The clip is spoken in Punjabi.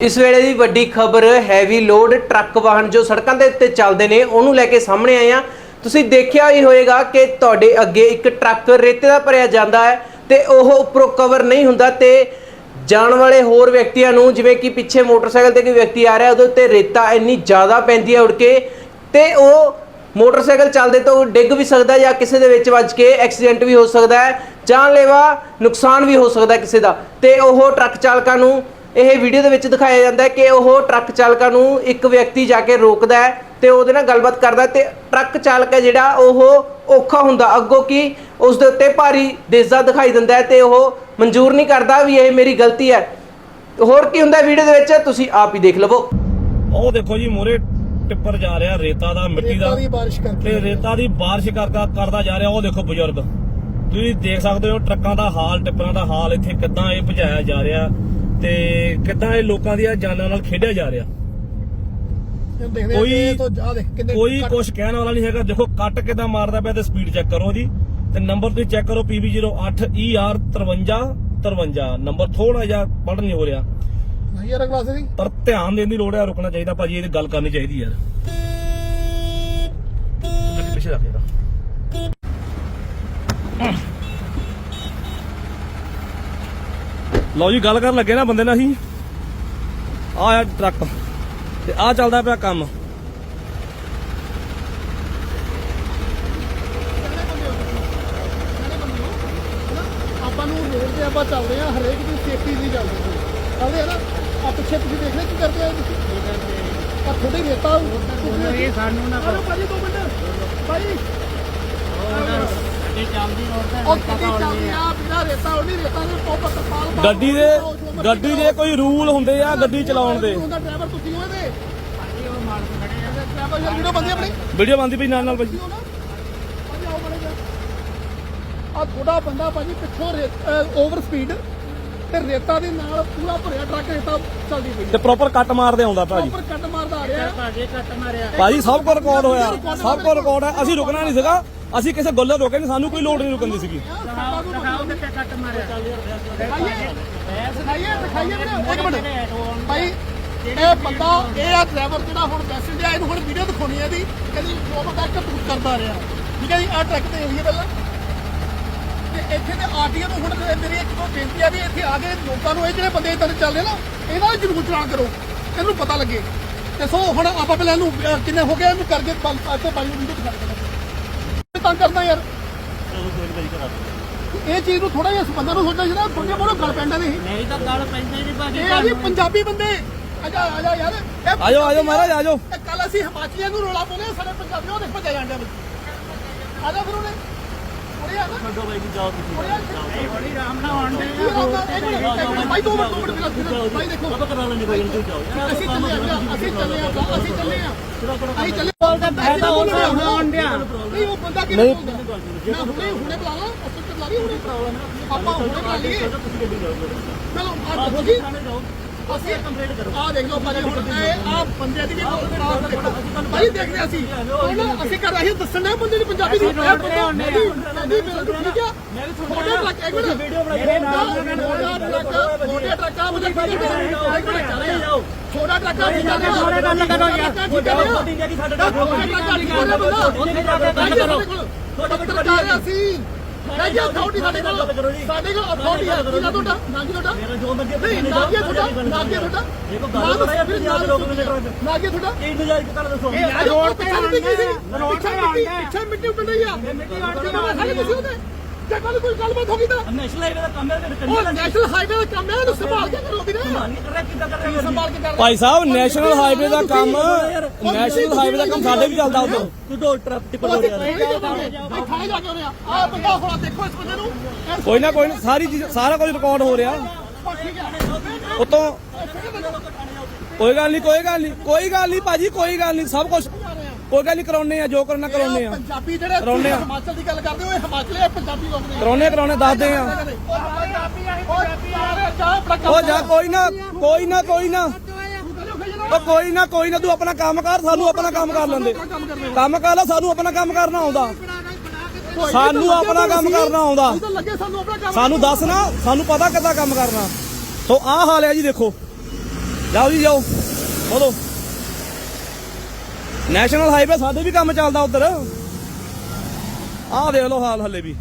ਇਸ ਵੇਲੇ ਦੀ ਵੱਡੀ ਖਬਰ ਹੈਵੀ ਲੋਡ ਟਰੱਕ ਵਾਹਨ ਜੋ ਸੜਕਾਂ ਦੇ ਉੱਤੇ ਚੱਲਦੇ ਨੇ, ਉਹਨੂੰ ਲੈ ਕੇ ਸਾਹਮਣੇ ਆਏ ਆ ਤੁਸੀਂ ਦੇਖਿਆ ਹੀ ਹੋਏਗਾ ਕਿ ਤੁਹਾਡੇ ਅੱਗੇ ਇੱਕ ਟਰੱਕ ਰੇਤੇ ਦਾ ਭਰਿਆ ਜਾਂਦਾ ਹੈ ਤੇ ਉਹ ਉੱਪਰੋਂ ਕਵਰ ਨਹੀਂ ਹੁੰਦਾ ਤੇ ਜਾਣ ਵਾਲੇ ਹੋਰ ਵਿਅਕਤੀਆਂ ਨੂੰ, ਜਿਵੇਂ ਕਿ ਪਿੱਛੇ ਮੋਟਰਸਾਈਕਲ ਤੇ ਕੋਈ ਵਿਅਕਤੀ ਆ ਰਿਹਾ, ਉਹਦੇ ਉੱਤੇ ਰੇਤਾ ਇੰਨੀ ਜ਼ਿਆਦਾ ਪੈਂਦੀ ਹੈ ਉੜ ਕੇ ਤੇ ਉਹ ਮੋਟਰਸਾਈਕਲ ਚੱਲਦੇ ਤੋਂ ਡਿੱਗ ਵੀ ਸਕਦਾ ਜਾਂ ਕਿਸੇ ਦੇ ਵਿੱਚ ਵੱਜ ਕੇ ਐਕਸੀਡੈਂਟ ਵੀ ਹੋ ਸਕਦਾ ਹੈ, ਜਾਨਲੇਵਾ ਨੁਕਸਾਨ ਵੀ ਹੋ ਸਕਦਾ ਕਿਸੇ ਦਾ। ਤੇ ਉਹ ਟਰੱਕ ਚਾਲਕਾਂ ਨੂੰ ਇਹ ਵੀਡੀਓ ਦੇ ਵਿੱਚ ਦਿਖਾਇਆ ਜਾਂਦਾ ਹੈ ਕਿ ਉਹ ਟਰੱਕ ਚਾਲਕਾਂ ਨੂੰ ਇੱਕ ਵਿਅਕਤੀ ਜਾ ਕੇ ਰੋਕਦਾ ਹੈ ਤੇ ਉਹਦੇ ਨਾਲ ਗੱਲਬਾਤ ਕਰਦਾ ਤੇ ਟਰੱਕ ਚਾਲਕ ਹੈ ਜਿਹੜਾ ਉਹ ਔਖਾ ਹੁੰਦਾ। ਅੱਗੋਂ ਕੀ ਉਸ ਦੇ ਉੱਤੇ ਭਾਰੀ ਦੇਜ਼ਾ ਦਿਖਾਈ ਦਿੰਦਾ ਹੈ ਤੇ ਉਹ ਮਨਜ਼ੂਰ ਨਹੀਂ ਕਰਦਾ ਵੀ ਇਹ ਮੇਰੀ ਗਲਤੀ ਹੈ। ਹੋਰ ਕੀ ਹੁੰਦਾ ਵੀਡੀਓ ਦੇ ਵਿੱਚ? ਤੁਸੀਂ ਆਪ ਹੀ ਦੇਖ ਲਵੋ। ਉਹ ਦੇਖੋ ਜੀ ਮੋਰੇ ਟਿੱਪਰ ਜਾ ਰਿਹਾ ਰੇਤਾ ਦਾ ਮਿੱਟੀ ਦਾ। ਰੇਤਾ ਦੀ ਬਾਰਿਸ਼ ਕਰਕੇ। ਤੇ ਰੇਤਾ ਦੀ ਬਾਰਿਸ਼ ਕਰਦਾ ਕਰਦਾ ਜਾ ਰਿਹਾ ਉਹ ਦੇਖੋ ਬਜ਼ੁਰਗ। ਤੁਸੀਂ ਦੇਖ ਸਕਦੇ ਹੋ ਟਰੱਕਾਂ ਦਾ ਹਾਲ ਟਿੱਪਰਾਂ ਦਾ ਹਾਲ ਇੱਥੇ ਕਿੱਦਾਂ ਇਹ ਭਜਾਇਆ ਜਾ ਰਿਹਾ। ਤੇ ਕਿੱਦਾਂ ਇਹ ਲੋਕਾਂ ਦੀਆਂ ਜਾਨਾਂ ਨਾਲ ਖੇਡਿਆ ਜਾ ਰਿਹਾ? ਕੋਈ- ਕੋਈ ਕੁਝ ਕਹਿਣ ਵਾਲਾ ਨਹੀਂ ਹੈਗਾ। ਦੇਖੋ ਕੱਟ ਕਿੱਦਾਂ ਮਾਰਦਾ ਪਿਆ ਤੇ ਸਪੀਡ ਚੈੱਕ ਕਰੋ ਜੀ। ਤੇ ਨੰਬਰ ਤੁਸੀਂ ਚੈੱਕ ਕਰੋ PB08 ER 53 53 ਨੰਬਰ ਥੋੜਾ ਜਿਹਾ ਪੜ੍ਹ ਨਹੀਂ ਹੋ ਰਿਹਾ। ਯਾਰ ਪਰ ਧਿਆਨ ਦੇਣ ਦੀ ਲੋੜ ਹੈ ਰੁਕਣਾ ਚਾਹੀਦਾ। ਭਾਜੀ ਇਹਦੀ ਗੱਲ ਕਰਨੀ ਚਾਹੀਦੀ ਯਾਰ। ਪਿੱਛੇ ਰੱਖ ਲਓ ਜੀ ਗੱਲ ਕਰਨ ਲੱਗੇ ਨਾ ਬੰਦੇ ਨਾਲ ਅਸੀਂ ਆ ਆ ਟਰੱਕ। ਤੇ ਆ ਚੱਲਦਾ ਪਿਆ ਕੰਮ। ਆਪਾਂ ਨੂੰ ਰੋਡ ਤੇ ਆਪਾਂ ਚੱਲਦੇ ਆ ਹਰੇਕ ਦੀ ਸੇਫਟੀ ਦੀ ਚੱਲਦੇ ਆ ਚੱਲਦੇ ਆ ਨਾ? ਆ ਪਿੱਛੇ ਤੁਸੀਂ ਦੇਖ ਲੈ ਕੀ ਕਰਦੇ ਆ ਆ ਥੋੜੀ ਰੇਤਾ ਇਹ ਸਾਨੂੰ ਨਾ ਆਲੋ ਭਾਜੀ ਦੋ ਮਿੰਟ। ਭਾਈ। ਗੱਡੀ ਚੱਲਦੀ ਰੋਡ ਤੇ ਉਹ ਕਿੱਡੀ ਚੱਲਦੀ ਆ ਬਿਨਾ ਰੇਤਾ ਉਹ ਨਹੀਂ ਰੇਤਾ ਦੇ ਗੱਡੀ ਦੇ ਗੱਡੀ ਦੇ ਕੋਈ ਰੂਲ ਹੁੰਦੇ ਆ ਗੱਡੀ ਚਲਾਉਣ ਦੇ। ਹੁੰਦਾ ਡਰਾਈਵਰ ਤੁਸੀਂ ਹੋ ਇਹਦੇ? ਭਾਜੀ ਉਹ ਮਾਲਕ ਖੜੇ ਆ ਡਰਾਈਵਰ ਯਾਰ ਵੀਡੀਓ ਬੰਦੀ ਆਪਣੀ। ਵੀਡੀਓ ਬੰਦੀ ਪਈ ਨਾਲ ਨਾਲ ਬੜੇ ਆ ਥੋੜਾ ਬੰਦਾ ਭਾਜੀ ਪਿੱਛੋਂ ਓਵਰ ਸਪੀਡ ਤੇ ਰੇਤਾ ਦੇ ਨਾਲ ਪੂਰਾ ਭਰਿਆ ਟਰੱਕ ਰੇਤਾ ਚੱਲਦੀ ਪਈ ਤੇ ਪ੍ਰੋਪਰ ਕੱਟ ਮਾਰਦੇ ਆਉਂਦਾ ਭਾਜੀ ਉੱਪਰ ਕੱਟ ਮਾਰਦਾ ਆ ਰਿਹਾ। ਭਾਜੀ ਕੱਟ ਮਾਰਿਆ। ਭਾਜੀ ਸਭ ਕੁਝ ਰਿਕਾਰਡ ਹੋਇਆ। ਸਭ ਕੁਝ ਰਿਕਾਰਡ ਹੈ ਅਸੀਂ ਰੁਕਣਾ ਨਹੀਂ ਸੀਗਾ। ਅਸੀਂ ਕਿਸੇ ਗੱਲੋਂ ਰੋਕੇ ਨਹੀਂ, ਸਾਨੂੰ ਕੋਈ ਲੋੜ ਨਹੀਂ ਰੁਕਣ ਦੀ ਸੀਗੀ। ਦਿਖਾਓ ਕਿੱਥੇ ਕੱਟ ਮਾਰਿਆ ਦਿਖਾਈਏ ਦਿਖਾਈਏ ਵੀਰੇ ਇੱਕ ਮਿੰਟ ਭਾਈ ਇਹ ਬੰਦਾ ਇਹ ਆ ਡਰਾਈਵਰ ਜਿਹੜਾ ਹੁਣ ਮੈਸੇਜ ਆ ਇਹਨੂੰ ਹੁਣ ਵੀਡੀਓ ਦਿਖਾਉਣੀ ਹੈ ਇਹਦੀ ਕਹਿੰਦੀ ਜੋ ਬੰਦਾ ਕਰਤੂਤ ਕਰਦਾ ਰਿਹਾ ਠੀਕ ਹੈ ਜੀ ਆ ਟਰੱਕ ਤੇ ਹੋਈ ਹੈ ਪਹਿਲਾਂ ਤੇ ਇੱਥੇ ਤੇ ਆਰਟੀਓ ਨੂੰ ਹੁਣ ਮੇਰੀ ਇੱਕ ਦੋ ਬੇਨਤੀ ਆ ਵੀ ਇੱਥੇ ਆ ਕੇ ਲੋਕਾਂ ਨੂੰ ਇਹ ਜਿਹੜੇ ਬੰਦੇ ਇਦਾਂ ਦੇ ਚੱਲਦੇ ਨਾ ਇਹਨਾਂ ਦਾ ਜ਼ਰੂਰ ਚਲਾਨ ਕਰੋ ਇਹਨੂੰ ਪਤਾ ਲੱਗੇ ਤੇ ਸੋ ਹੁਣ ਆਪਾਂ ਪਹਿਲਾਂ ਇਹਨੂੰ ਕਿੰਨੇ ਹੋ ਗਏ ਇਹਨੂੰ ਕਰਕੇ ਪੰਜ ਅੱਜ ਤੋਂ ਵੀਡੀਓ ਦਿਖਾ ਦਿੰਦੇ ਤੰਗ ਕਰਦਾ ਯਾਰ। ਇਹ ਚੀਜ਼ ਨੂੰ ਥੋੜਾ ਜਿਹਾ ਬੰਦੇ ਨੂੰ ਸੋਚਣਾ ਚਾਹੀਦਾ ਬੰਦੇ ਮੋੜੋ ਗੱਲ ਪੈਂਦਾ ਨਹੀਂ। ਮੇਰੀ ਤਾਂ ਗੱਲ ਪੈਂਦੀ ਨਹੀਂ ਭਾਜੀ ਇਹ ਆ ਜੀ ਪੰਜਾਬੀ ਬੰਦੇ। ਆਜਾ ਆਜਾ ਯਾਰ। ਇਹ ਆਜੋ ਆਜੋ ਮਹਾਰਾਜ ਆਜੋ ਕੱਲ ਅਸੀਂ ਹਿਮਾਚਲੀਆਂ ਨੂੰ ਰੋਲਾ ਪਾਉਂਦੇ ਸਾਡੇ ਪੰਜਾਬੀ ਉਹ ਦੇਖ ਭੱਜਿਆ ਜਾਂਦੇ ਆ ਆਜਾ ਫਿਰ ਉਹਨੇ। ਨਾ ਛੱਡੋ ਬਾਈ ਜੀ ਜਾਓ ਤੁਸੀਂ। ਬੜੀ ਆਰਾਮ ਨਾਲ ਆਉਣ ਦੇ ਭਾਈ ਦੋ ਮਿੰਟ ਦੋ ਮਿੰਟ ਪਹਿਲਾਂ ਭਾਈ ਦੇਖੋ ਆਪਾਂ ਕਰਾ ਲੈਣੇ ਭਾਈ ਤੁਸੀਂ ਜਾਓ। ਅਸੀਂ ਚੱਲੇ ਆ ਅਸੀਂ ਚੱਲੇ ਆ ਅਸੀਂ ਚੱਲੇ ਆ। ਅਸੀਂ ਚੱਲੇ ਬੋਲਦਾ ਮੈਂ ਤਾਂ ਉਹ ਆਉਣ ਡਿਆ ਨਹੀਂ ਉਹ ਬੰਦਾ ਕਿਵੇਂ ਬੋਲਦਾ ਮੈਂ ਹੁਣੇ ਹੁਣੇ ਬੁਲਾ ਲਾ ਅਸੀਂ ਤੇ ਲਾ ਲਈ ਹੁਣੇ। ਆਪਾਂ ਹੁਣੇ ਬੁਲਾ ਲਈਏ। ਚਲੋ ਆ ਦੇਖੋ ਜੀ। ਅਸੀਂ ਕੰਪਲੀਟ ਕਰੋ ਆ ਦੇਖ ਲਓ ਭਾਜੀ ਹੁਣ ਇਹ ਆ ਬੰਦੇ ਦੀ ਵੀ ਭਾਈ ਦੇਖ ਰਹੇ ਅਸੀਂ ਹੁਣ ਅਸੀਂ ਕਰ ਰਹੇ ਦੱਸਣ ਦੇ ਬੰਦੇ ਦੀ ਪੰਜਾਬੀ ਦੀ ਠੀਕ ਆ ਛੋਟੇ ਟਰੱਕ ਇੱਕ ਮਿੰਟ ਵੀਡੀਓ ਬਣਾ ਛੋਟੇ ਟਰੱਕਾਂ ਮੁਝੇ ਛੋਟਾ ਟਰੱਕਾ ਠੀਕ ਆ ਛੋਟੇ ਗੱਲ ਕਰੋ ਯਾਰ ਠੀਕ ਆ ਛੋਟੀ ਜਿਹੜੀ ਸਾਡੇ ਦਾ ਛੋਟਾ ਟਰੱਕਾ ਠੀਕ ਆ ਬੰਦਾ ਜਾ ਕੇ ਗੱਲ ਕਰੋ ਛੋਟਾ ਟਰੱਕਾ ਅਸੀਂ ਨਹੀਂ ਜੀ ਅਥਾਰਟੀ ਸਾਡੇ ਕੋਲ ਸਾਡੇ ਕੋਲ ਅਥਾਰਟੀ ਹੈ। ਕਿਹਦਾ ਤੁਹਾਡਾ? ਨਾਂ ਕੀ ਤੁਹਾਡਾ? ਮੇਰਾ ਜੋ ਮਰਜ਼ੀ ਨਹੀਂ ਨਾਂ ਕੀ ਹੈ ਤੁਹਾਡਾ? ਨਾਂ ਕੀ ਤੁਹਾਡਾ? ਦੇਖੋ ਗੱਲ ਕਰੋ ਨਾਂ ਕੀ ਤੁਹਾਡਾ? ਇਹ ਨਜਾਇਜ਼ ਕਿਹੜਾ ਦੱਸੋ। ਇਹ ਰੋਡ ਤੇ ਆਉਂਦੇ ਰੋਡ ਤੇ ਆਉਂਦੇ ਪਿੱਛੇ ਮਿੱਟੀ ਉੱਡ ਰਹੀ ਆ। ਮਿੱਟੀ ਉੱਡ ਰਹੀ ਆ। ਤੁਸੀਂ ਉਹਦੇ ਜੇ ਕੱਲ ਕੋਈ ਗੱਲਬਾਤ ਹੋ ਗਈ ਤਾਂ ਨੈਸ਼ਨਲ ਹਾਈਵੇ ਦਾ ਕੰਮ ਹੈ ਤੇ ਉਹ ਨੈਸ਼ਨਲ ਹਾਈਵੇ ਦਾ ਕੰਮ ਹੈ ਉਹਨੂੰ ਸੰਭਾਲ ਕੇ ਕਰੋ ਵੀਰੇ। ਕਰ ਰਿਹਾ ਕਿੱਦਾਂ ਕਰ ਰਿਹਾ ਸੰਭਾਲ ਕੇ ਕਰ। ਭਾਈ ਸਾਹਿਬ ਨੈਸ਼ਨਲ ਹਾਈਵੇ ਦਾ ਕੰਮ ਨੈਸ਼ਨਲ ਹਾਈਵੇ ਦਾ ਕੰਮ ਸਾਡੇ ਵੀ ਚੱਲਦਾ ਉਧਰ। ਤੂੰ ਦੋ ਟਰੱਕ ਉਹ ਤੇ ਖਾਣੇ ਜਾ ਕੇ ਆਉਣੇ ਆ ਆ ਬੰਦਾ ਹੁਣ ਦੇਖੋ ਇਸ ਬੰਦੇ ਨੂੰ। ਕੋਈ ਨਾ ਕੋਈ ਨਾ ਸਾਰੀ ਚੀਜ਼ ਸਾਰਾ ਕੁਝ ਰਿਕਾਰਡ ਹੋ ਰਿਹਾ। ਹੈ ਉਤੋਂ ਕੋਈ ਗੱਲ ਨਹੀਂ ਕੋਈ ਗੱਲ ਨਹੀਂ ਕੋਈ ਗੱਲ ਨਹੀਂ ਭਾਜੀ ਕੋਈ ਗੱਲ ਨਹੀਂ ਸਭ ਕੁਝ ਕੋਈ ਗੱਲ ਨਹੀਂ ਕਰਾਉਣੇ ਆ ਜੋ ਕਰਨਾ ਕਰਾਉਣੇ ਆ। ਪੰਜਾਬੀ ਜਿਹੜੇ ਕਰਾਉਂਦੇ ਆ। ਹਿਮਾਚਲ ਦੀ ਗੱਲ ਕਰਦੇ ਹੋ ਇਹ ਹਿਮਾਚਲੀ ਇਹ ਪੰਜਾਬੀ ਲੋਕ ਨੇ ਕਰਾਉਣੇ ਕਰਾਉਣੇ ਦੱਸਦੇ ਆ। ਆ ਆ ਉਹ ਜਾ ਕੋਈ ਨਾ ਕੋਈ ਨਾ ਕੋਈ ਨਾ। ਉਹ ਕੋਈ ਨਾ ਕੋਈ ਨਾ ਤੂੰ ਆਪਣਾ ਕੰਮ ਕਰ ਸਾਨੂੰ ਆਪਣਾ ਕੰਮ ਕਰ ਲੈਂਦੇ। ਕੰਮ ਕਰ ਲੈ ਸਾਨੂੰ ਆਪਣਾ ਕੰਮ ਕਰਨਾ ਆਉਂਦਾ। ਸਾਨੂੰ ਆਪਣਾ ਕੰਮ ਕਰਨਾ ਆਉਂਦਾ। ਸਾਨੂੰ ਦੱਸ ਨਾ ਸਾਨੂੰ ਪਤਾ ਕਿੱਦਾਂ ਕੰਮ ਕਰਨਾ। ਸੋ ਆਹ ਹਾਲ ਹੈ ਜੀ ਦੇਖੋ। ਜਾਓ ਜੀ ਜਾਓ। ਬੋਲੋ। ਨੈਸ਼ਨਲ ਹਾਈਵੇ ਸਾਡੇ ਵੀ ਕੰਮ ਚੱਲਦਾ ਉਧਰ। ਆਹ ਦੇਖ ਲਓ ਹਾਲ ਹੱਲੇ ਵੀ।